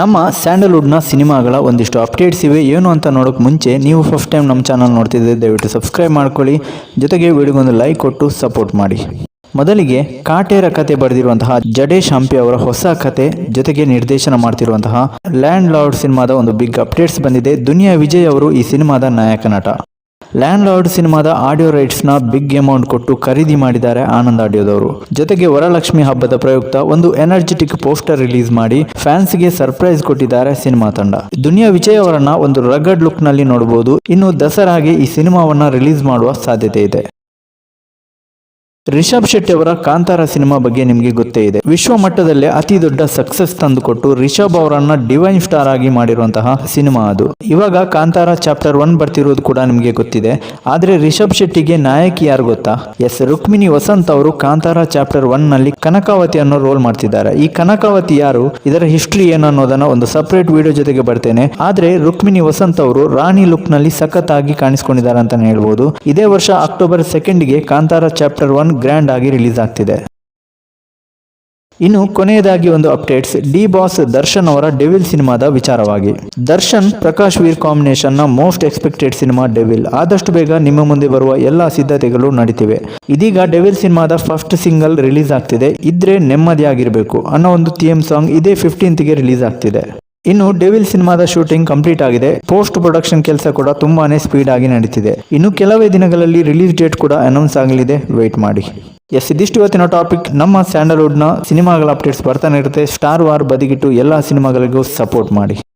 ನಮ್ಮ ಸ್ಯಾಂಡಲ್ವುಡ್ನ ಸಿನಿಮಾಗಳ ಒಂದಿಷ್ಟು ಅಪ್ಡೇಟ್ಸ್ ಇವೆ. ಏನು ಅಂತ ನೋಡೋಕೆ ಮುಂಚೆ ನೀವು ಫಸ್ಟ್ ಟೈಮ್ ನಮ್ಮ ಚಾನಲ್ ನೋಡ್ತಿದ್ದೆ ದಯವಿಟ್ಟು ಸಬ್ಸ್ಕ್ರೈಬ್ ಮಾಡ್ಕೊಳ್ಳಿ. ಜೊತೆಗೆ ವಿಡಿಯೋಗೊಂದು ಲೈಕ್ ಕೊಟ್ಟು ಸಪೋರ್ಟ್ ಮಾಡಿ. ಮೊದಲಿಗೆ ಕಾಟೇರ ಕತೆ ಬರೆದಿರುವಂತಹ ಜಡೇಶ್ ಹಂಪಿ ಅವರ ಹೊಸ ಕತೆ ಜೊತೆಗೆ ನಿರ್ದೇಶನ ಮಾಡ್ತಿರುವಂತಹ ಲ್ಯಾಂಡ್ ಲಾರ್ಡ್ ಸಿನಿಮಾದ ಒಂದು ಬಿಗ್ ಅಪ್ಡೇಟ್ಸ್ ಬಂದಿದೆ. ದುನಿಯಾ ವಿಜಯ್ ಅವರು ಈ ಸಿನಿಮಾದ ನಾಯಕ ನಟ. ಲ್ಯಾಂಡ್ ಲಾರ್ಡ್ ಸಿನಿಮಾದ ಆಡಿಯೋ ರೈಟ್ಸ್ನ ಬಿಗ್ ಅಮೌಂಟ್ ಕೊಟ್ಟು ಖರೀದಿ ಮಾಡಿದ್ದಾರೆ ಆನಂದ್ ಆಡಿಯೋದವರು. ಜೊತೆಗೆ ವರಲಕ್ಷ್ಮಿ ಹಬ್ಬದ ಪ್ರಯುಕ್ತ ಒಂದು ಎನರ್ಜೆಟಿಕ್ ಪೋಸ್ಟರ್ ರಿಲೀಸ್ ಮಾಡಿ ಫ್ಯಾನ್ಸ್ಗೆ ಸರ್ಪ್ರೈಸ್ ಕೊಟ್ಟಿದ್ದಾರೆ ಸಿನಿಮಾ ತಂಡ. ದುನಿಯಾ ವಿಜಯ್ ಅವರನ್ನ ಒಂದು ರಗಡ್ ಲುಕ್ನಲ್ಲಿ ನೋಡಬಹುದು ಇನ್ನು ದಸರಾಗೆ ಈ ಸಿನಿಮಾವನ್ನ ರಿಲೀಸ್ ಮಾಡುವ ಸಾಧ್ಯತೆ ಇದೆ. ರಿಷಬ್ ಶೆಟ್ಟಿ ಅವರ ಕಾಂತಾರ ಸಿನಿಮಾ ಬಗ್ಗೆ ನಿಮಗೆ ಗೊತ್ತೇ ಇದೆ. ವಿಶ್ವ ಮಟ್ಟದಲ್ಲೇ ಅತಿ ದೊಡ್ಡ ಸಕ್ಸಸ್ ತಂದುಕೊಟ್ಟು ರಿಷಬ್ ಅವರನ್ನ ಡಿವೈನ್ ಸ್ಟಾರ್ ಆಗಿ ಮಾಡಿರುವಂತಹ ಸಿನಿಮಾ ಅದು. ಇವಾಗ ಕಾಂತಾರ ಚಾಪ್ಟರ್ ಒನ್ ಬರ್ತಿರೋದು ಕೂಡ ನಿಮಗೆ ಗೊತ್ತಿದೆ. ಆದ್ರೆ ರಿಷಬ್ ಶೆಟ್ಟಿಗೆ ನಾಯಕಿ ಯಾರು ಗೊತ್ತಾ? ಎಸ್, ರುಕ್ಮಿಣಿ ವಸಂತ್ ಅವರು ಕಾಂತಾರ ಚಾಪ್ಟರ್ ಒನ್ನಲ್ಲಿ ಕನಕಾವತಿ ಅನ್ನೋ ರೋಲ್ ಮಾಡ್ತಿದ್ದಾರೆ. ಈ ಕನಕಾವತಿ ಯಾರು? ಇದರ ಹಿಸ್ಟ್ರಿ ಏನು ಅನ್ನೋದನ್ನ ಒಂದು ಸಪರೇಟ್ ವಿಡಿಯೋ ಜೊತೆಗೆ ಬರ್ತೇನೆ. ಆದ್ರೆ ರುಕ್ಮಿಣಿ ವಸಂತ್ ಅವರು ರಾಣಿ ಲುಕ್ನಲ್ಲಿ ಸಖತ್ ಆಗಿ ಕಾಣಿಸ್ಕೊಂಡಿದ್ದಾರೆ ಅಂತಾನೆ ಹೇಳ್ಬಹುದು ಇದೇ ವರ್ಷ ಅಕ್ಟೋಬರ್ ಸೆಕೆಂಡ್ಗೆ ಕಾಂತಾರ ಚಾಪ್ಟರ್ ಒನ್ ಗ್ರ್ಯಾಂಡ್ ಆಗಿ ರಿಲೀಸ್ ಆಗ್ತಿದೆ. ಇನ್ನು ಕೊನೆಯದಾಗಿ ಒಂದು ಅಪ್ಡೇಟ್ಸ್ ಡಿ ಬಾಸ್ ದರ್ಶನ್ ಅವರ ಡೆವಿಲ್ ಸಿನಿಮಾದ ವಿಚಾರವಾಗಿ. ದರ್ಶನ್, ಪ್ರಕಾಶ್ ವೀರ್ ಕಾಂಬಿನೇಷನ್ನ ಮೋಸ್ಟ್ ಎಕ್ಸ್ಪೆಕ್ಟೆಡ್ ಸಿನಿಮಾ ಡೆವಿಲ್ ಆದಷ್ಟು ಬೇಗ ನಿಮ್ಮ ಮುಂದೆ ಬರುವ ಎಲ್ಲಾ ಸಿದ್ಧತೆಗಳು ನಡೀತಿವೆ. ಇದೀಗ ಡೆವಿಲ್ ಸಿನಿಮಾದ ಫಸ್ಟ್ ಸಿಂಗಲ್ ರಿಲೀಸ್ ಆಗ್ತಿದೆ. ಇದ್ರೆ ನೆಮ್ಮದಿಯಾಗಿರಬೇಕು ಅನ್ನೋ ಒಂದು ಥೀಮ್ ಸಾಂಗ್ ಇದೇ ಫಿಫ್ಟೀನ್ತ್ಗೆ ರಿಲೀಸ್ ಆಗ್ತಿದೆ. ಇನ್ನು ಡೆವಿಲ್ ಸಿನಿಮಾದ ಶೂಟಿಂಗ್ ಕಂಪ್ಲೀಟ್ ಆಗಿದೆ. ಪೋಸ್ಟ್ ಪ್ರೊಡಕ್ಷನ್ ಕೆಲಸ ಕೂಡ ತುಂಬಾನೇ ಸ್ಪೀಡ್ ಆಗಿ ನಡೀತಿದೆ. ಇನ್ನು ಕೆಲವೇ ದಿನಗಳಲ್ಲಿ ರಿಲೀಸ್ ಡೇಟ್ ಕೂಡ ಅನೌನ್ಸ್ ಆಗಲಿದೆ. ವೇಟ್ ಮಾಡಿ. ಎಸ್ ಇದಿಷ್ಟು ಇವತ್ತಿನ ಟಾಪಿಕ್ ನಮ್ಮ ಸ್ಯಾಂಡಲ್ವುಡ್ನ ಸಿನಿಮಾಗಳ ಅಪ್ಡೇಟ್ಸ್ ಬರ್ತಾನೆ ಇರುತ್ತೆ. ಸ್ಟಾರ್ ವಾರ್ ಬದಿಗಿಟ್ಟು ಎಲ್ಲ ಸಿನಿಮಾಗಳಿಗೂ ಸಪೋರ್ಟ್ ಮಾಡಿ.